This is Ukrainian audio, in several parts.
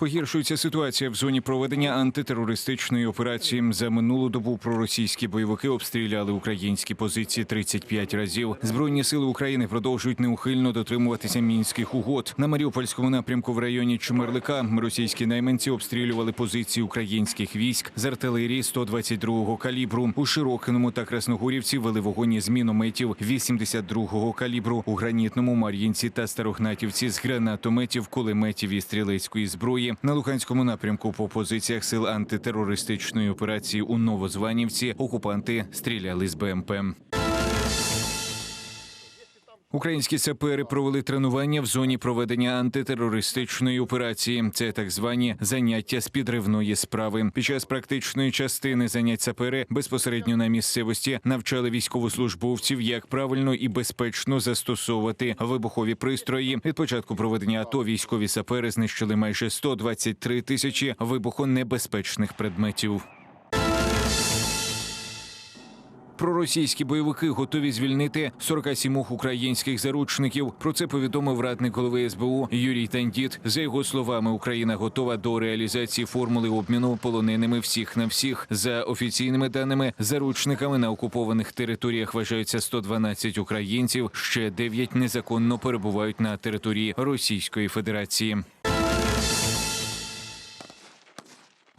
Погіршується ситуація в зоні проведення антитерористичної операції. За минулу добу проросійські бойовики обстріляли українські позиції 35 разів. Збройні сили України продовжують неухильно дотримуватися мінських угод. На Маріупольському напрямку в районі Чмерлика російські найманці обстрілювали позиції українських військ з артилерії 122-го калібру. У Широкиному та Красногорівці вели вогонь із мінометів 82-го калібру. У гранітному Мар'їнці та Старохнатівці з гранатометів, кулеметів і стрілецької зброї. На Луганському напрямку по позиціях сил антитерористичної операції у Новозванівці окупанти стріляли з БМП. Українські сапери провели тренування в зоні проведення антитерористичної операції. Це так звані заняття з підривної справи. Під час практичної частини занять сапери безпосередньо на місцевості навчали військовослужбовців, як правильно і безпечно застосовувати вибухові пристрої. Від початку проведення АТО військові сапери знищили майже 123 тисячі вибухонебезпечних предметів. Проросійські бойовики готові звільнити 47 українських заручників. Про це повідомив радник голови СБУ Юрій Тандіт. За його словами, Україна готова до реалізації формули обміну полоненими всіх на всіх. За офіційними даними, заручниками на окупованих територіях вважаються 112 українців. Ще 9 незаконно перебувають на території Російської Федерації.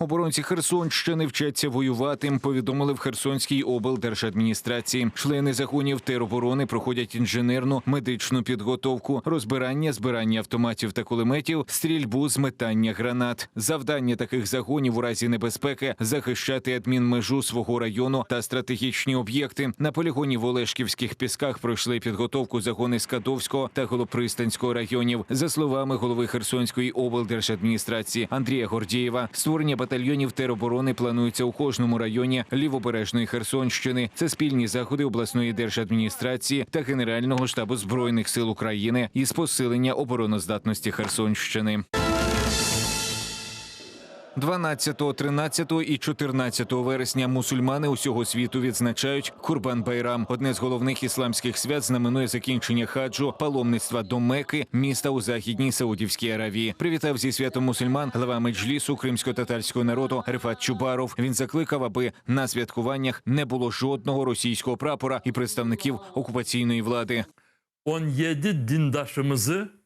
Оборонці Херсонщини вчаться воювати. Повідомили в Херсонській облдержадміністрації. Члени загонів тероборони проходять інженерну медичну підготовку, розбирання, збирання автоматів та кулеметів, стрільбу з метання гранат. Завдання таких загонів у разі небезпеки захищати адмінмежу свого району та стратегічні об'єкти. На полігоні в Олешківських пісках пройшли підготовку загони Скадовського та Голопристанського районів. За словами голови Херсонської облдержадміністрації Андрія Гордієва, створення батальйонів тероборони планується у кожному районі лівобережної Херсонщини. Це спільні заходи обласної держадміністрації та Генерального штабу збройних сил України із посилення обороноздатності Херсонщини. 12, 13 і 14 вересня мусульмани усього світу відзначають Курбан Байрам. Одне з головних ісламських свят знаменує закінчення хаджу, паломництва до Мекки, міста у західній Саудівській Аравії. Привітав зі святом мусульман глава меджлісу кримсько-татарського народу Рифат Чубаров. Він закликав, аби на святкуваннях не було жодного російського прапора і представників окупаційної влади. 17 dindaşımızı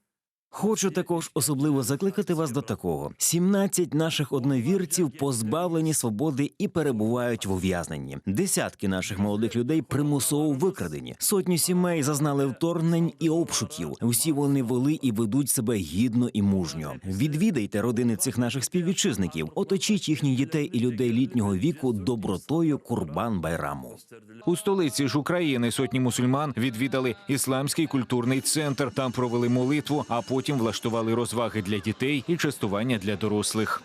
Хочу також особливо закликати вас до такого: 17 наших одновірців позбавлені свободи і перебувають в ув'язненні. Десятки наших молодих людей примусово викрадені. Сотні сімей зазнали вторгнень і обшуків. Усі вони вели і ведуть себе гідно і мужньо. Відвідайте родини цих наших співвітчизників, оточіть їхніх дітей і людей літнього віку добротою Курбан Байраму. У столиці ж України сотні мусульман відвідали ісламський культурний центр. Там провели молитву, а потім влаштували розваги для дітей і частування для дорослих.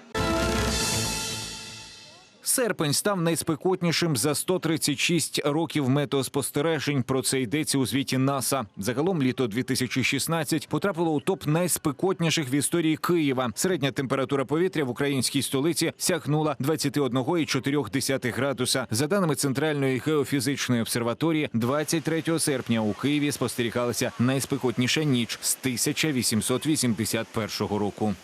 Серпень став найспекотнішим за 136 років метеоспостережень. Про це йдеться у звіті НАСА. Загалом літо 2016 потрапило у топ найспекотніших в історії Києва. Середня температура повітря в українській столиці сягнула 21,4 градуса. За даними Центральної геофізичної обсерваторії, 23 серпня у Києві спостерігалася найспекотніша ніч з 1881 року.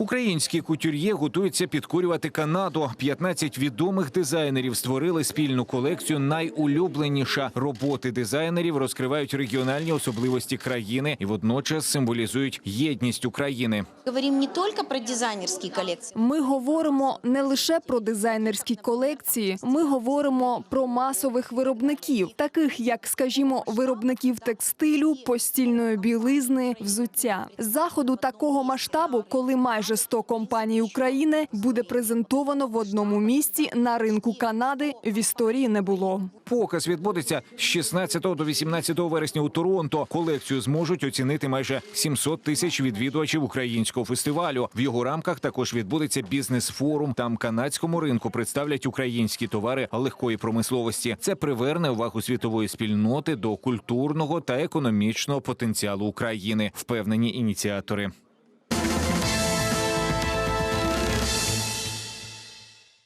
Українські кутюр'є готуються підкорювати Канаду. 15 відомих дизайнерів створили спільну колекцію. Найулюбленіша роботи дизайнерів розкривають регіональні особливості країни і водночас символізують єдність України. Говорим не только про дизайнерские коллекции, Ми говоримо не лише про дизайнерські колекції, ми говоримо про масових виробників, таких як, скажімо, виробників текстилю, постільної білизни, взуття. Заходу такого масштабу, коли майже 100 компаній України буде презентовано в одному місці на ринку Канади, в історії не було. Показ відбудеться з 16 до 18 вересня у Торонто. Колекцію зможуть оцінити майже 700 тисяч відвідувачів українського фестивалю. В його рамках також відбудеться бізнес-форум. Там канадському ринку представлять українські товари легкої промисловості. Це приверне увагу світової спільноти до культурного та економічного потенціалу України, впевнені ініціатори.